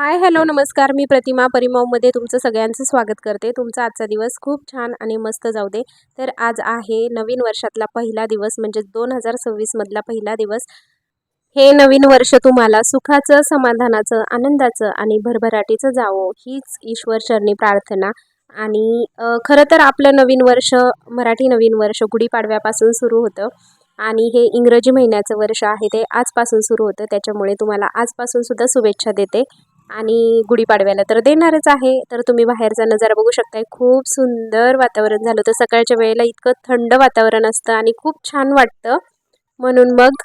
Hi hello नमस्कार. मी प्रतिमा परिमॉमध्ये तुमचं सगळ्यांचं स्वागत करते. तुमचा आजचा दिवस खूप छान आणि मस्त जाऊ दे. तर आज आहे नवीन वर्षातला पहिला दिवस म्हणजे दोन हजार सव्वीसमधला पहिला दिवस. हे नवीन वर्ष तुम्हाला सुखाचं समाधानाचं आनंदाचं आणि भरभराटीचं जावो हीच ईश्वर चरणी प्रार्थना. आणि खरं तर आपलं नवीन वर्ष मराठी नवीन वर्ष गुढीपाडव्यापासून सुरू होतं. आणि हे इंग्रजी महिन्याचं वर्ष आहे ते आजपासून सुरू होतं. त्याच्यामुळे तुम्हाला आजपासून सुद्धा शुभेच्छा देते. आणि गुढीपाडव्याला तर देणारच आहे. तर तुम्ही बाहेरचा नजारा बघू शकताय. खूप सुंदर वातावरण झालं होतं. सकाळच्या वेळेला इतकं थंड वातावरण असतं आणि खूप छान वाटतं. म्हणून मग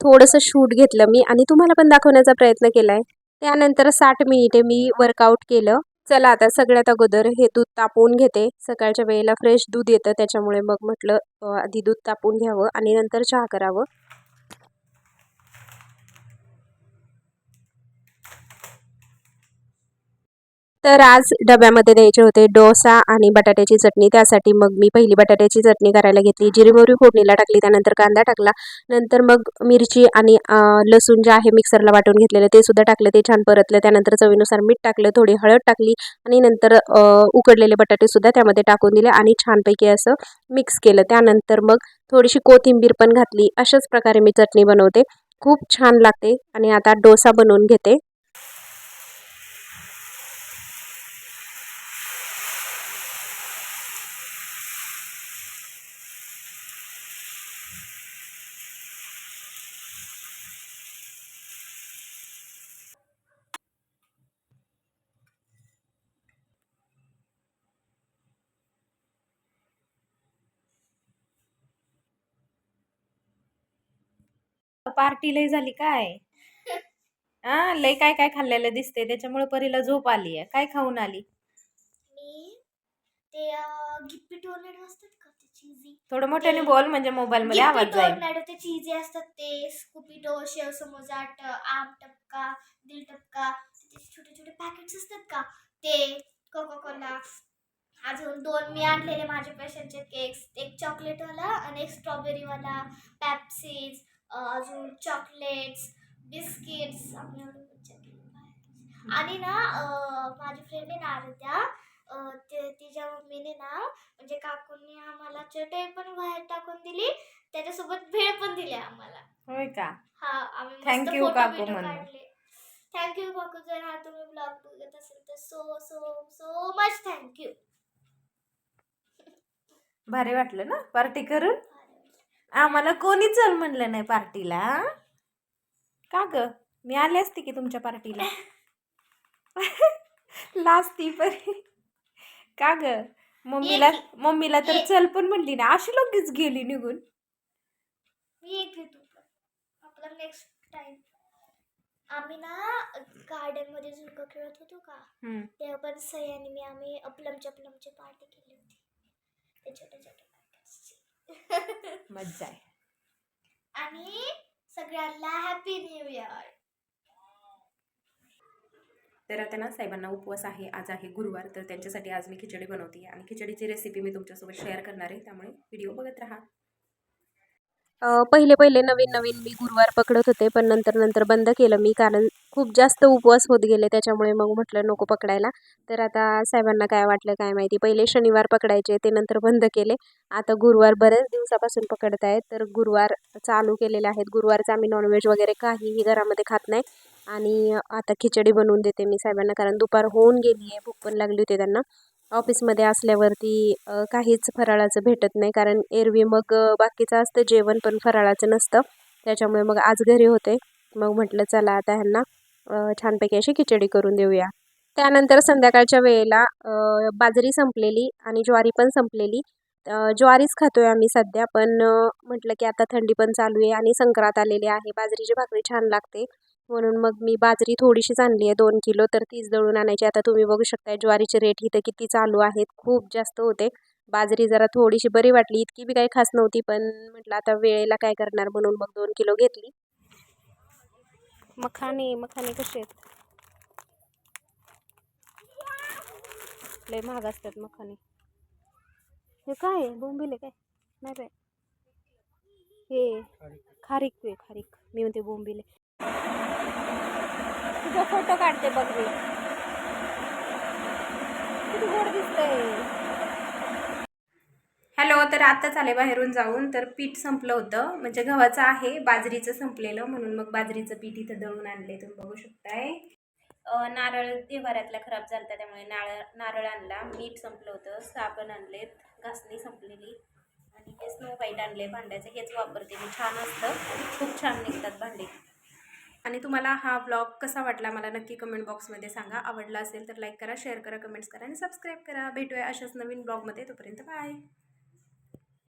थोडंसं शूट घेतलं मी आणि तुम्हाला पण दाखवण्याचा प्रयत्न केला आहे त्यानंतर साठ मिनिटे मी वर्कआउट केलं. चला आता सगळ्यात अगोदर हे दूध तापवून घेते. सकाळच्या वेळेला फ्रेश दूध येतं. त्याच्यामुळे मग म्हटलं आधी दूध तापवून घ्यावं आणि नंतर चहा करावं. तर आज डब्यामध्ये द्यायचे होते डोसा आणि बटाट्याची चटणी. त्यासाठी मग मी पहिली बटाट्याची चटणी करायला घेतली. जिरी फोडणीला टाकली त्यानंतर कांदा टाकला. नंतर मग मिरची आणि लसूण जे आहे मिक्सरला वाटून घेतलेलं ते सुद्धा टाकलं. ते छान परतलं. त्यानंतर चवीनुसार मीठ टाकलं थोडी हळद टाकली आणि नंतर उकडलेले उकडलेले बटाटेसुद्धा त्यामध्ये टाकून दिले आणि छानपैकी असं मिक्स केलं. त्यानंतर मग थोडीशी कोथिंबीर पण घातली. अशाच प्रकारे मी चटणी बनवते. खूप छान लागते आणि आता डोसा बनवून घेते. पार्टी लय झाली काय? हा लय काय काय खाल्लेलं दिसते त्याच्यामुळे परीला झोप आली आहे. काय खाऊन आली? मी ते गिप्पी टोर्नेडो असतात का ते चीजी थोडं मोठ्याने बोल म्हणजे मोबाईल मध्ये आवाज जाईल. टोर्नेडो ते चीजी असतात ते. स्कुपिटो शेव समोसा ट- आम टपका दिल टपका. ते छोटे छोटे पॅकेट्स असतात का? ते कोका कोला अजून दोन मी आणलेले माझ्या पैशांचे केक्स एक चॉकलेटवाला आणि एक स्ट्रॉबेरीवाला पॅप्सीज अजून चॉकलेट्स बिस्किट्स. आणि ना माझी फ्रेंड आहे ना ते तिच्या मम्मीने ना म्हणजे काकूंनी आम्हाला चटई पण बाहेर टाकून दिली त्याच्यासोबत भेळ पण दिली आम्हाला. होय का? हा आम्ही you, काकू म्हणून. थँक्यू काकू जर हा तुम्ही ब्लॉग बघत असेल तर so so so much thank you भारी वाटलं ना? पार्टी करून? आम्हाला कोणी चल म्हणलं नाही पार्टीला का ग? मी आले असते की तुमच्या पार्टीला? लाजती परी का ग? मम्मीला. मम्मीला तर. चल पण म्हणली ना अशी लगेच गेली निघून. मी एक घेतो. पण आपला नेक्स्ट टाइम आम्ही ना गार्डनमध्ये झुडकं खेळत होतो का? हम्म. तेव्हा पण सई आणि मी आम्ही अपलमच्या अपलमची पार्टी केली होती. ते पॅकेट्सची मज्जा आहे. आणि सगळ्यांना हॅपी न्यू इयर तर आता ना साहेबांना उपवास आहे आज आहे गुरुवार तर त्यांच्यासाठी आज मी खिचडी बनवते. आणि खिचडीची रेसिपी मी तुमच्यासोबत शेअर करणार आहे त्यामुळे व्हिडिओ बघत राहा. पहिले पहिले नवीन नवीन मी गुरुवार पकडत होते पण नंतर नंतर बंद केलं मी कारण खूप जास्त उपवास होत गेले त्याच्यामुळे मग म्हटलं नको पकडायला. तर आता साहेबांना काय वाटलं काय माहिती पहिले शनिवार पकडायचे ते नंतर बंद केले. आता गुरुवार बरेच दिवसापासून पकडत आहेत तर गुरुवार चालू केलेले आहेत. गुरुवारचं आम्ही नॉनव्हेज वगैरे काहीही घरामध्ये खात नाही. आणि आता खिचडी बनवून देते मी साहेबांना कारण दुपार होऊन गेली आहे भूक पण लागली होती त्यांना. ऑफिसमध्ये असल्यावरती काहीच फराळाचं भेटत नाही. कारण एरवी मग बाकीचं असतं जेवण पण फराळाचं नसतं. त्याच्यामुळे मग आज घरी होते. मग म्हटलं चला आता ह्यांना छानपैकी अशी खिचडी करून देऊया. त्यानंतर संध्याकाळच्या वेळेला बाजरी संपलेली आणि ज्वारी पण संपलेली. ज्वारीच ज्वारीच खातोय आम्ही सध्या पण म्हटलं की आता थंडी पण चालू आहे आणि संक्रांत आलेली आहे. बाजरीची भाकरी छान लागते. म्हणून मग मी बाजरी थोडीशीच आणली आहे दोन किलो. तर तीच दळून आणायची. आता तुम्ही बघू शकताय ज्वारीचे रेट इथं किती चालू आहेत. खूप जास्त होते. बाजरी जरा थोडीशी बरी वाटली. इतकी बी काही खास नव्हती पण म्हटलं आता वेळेला काय करणार म्हणून मग दोन किलो घेतली. मखाने मखाने कसे आहेत? लय महाग असतात मखाने. हे काय बोंबिले काय? नाही रे हे खारीक खारीक. मी म्हणते बोंबिले तुझा फोटो काढते बघ मी. किती गोड दिसतंय. हॅलो तर आत्ताच आले बाहेरून जाऊन तर पीठ संपलं होतं. म्हणजे गव्हाचं आहे बाजरीचं संपलेलं म्हणून मग बाजरीचं पीठ इथं दळून आणले. तुम्ही बघू शकताय. नारळ देवाऱ्यातला खराब झाला त्यामुळे नारळ नारळ आणला. मीठ संपलं होतं साबण आणलेत घासणी संपलेली. आणि हे स्नो व्हाईट आणले भांड्याचं. हेच वापरते मी. छान असतं. खूप छान निघतात भांडे. आणि तुम्हाला हा ब्लॉग कसा वाटला मला नक्की कमेंट बॉक्समध्ये सांगा. आवडला असेल तर लाईक करा शेअर करा कमेंट्स करा आणि सबस्क्राईब करा. भेटूया अशाच नवीन ब्लॉगमध्ये तोपर्यंत बाय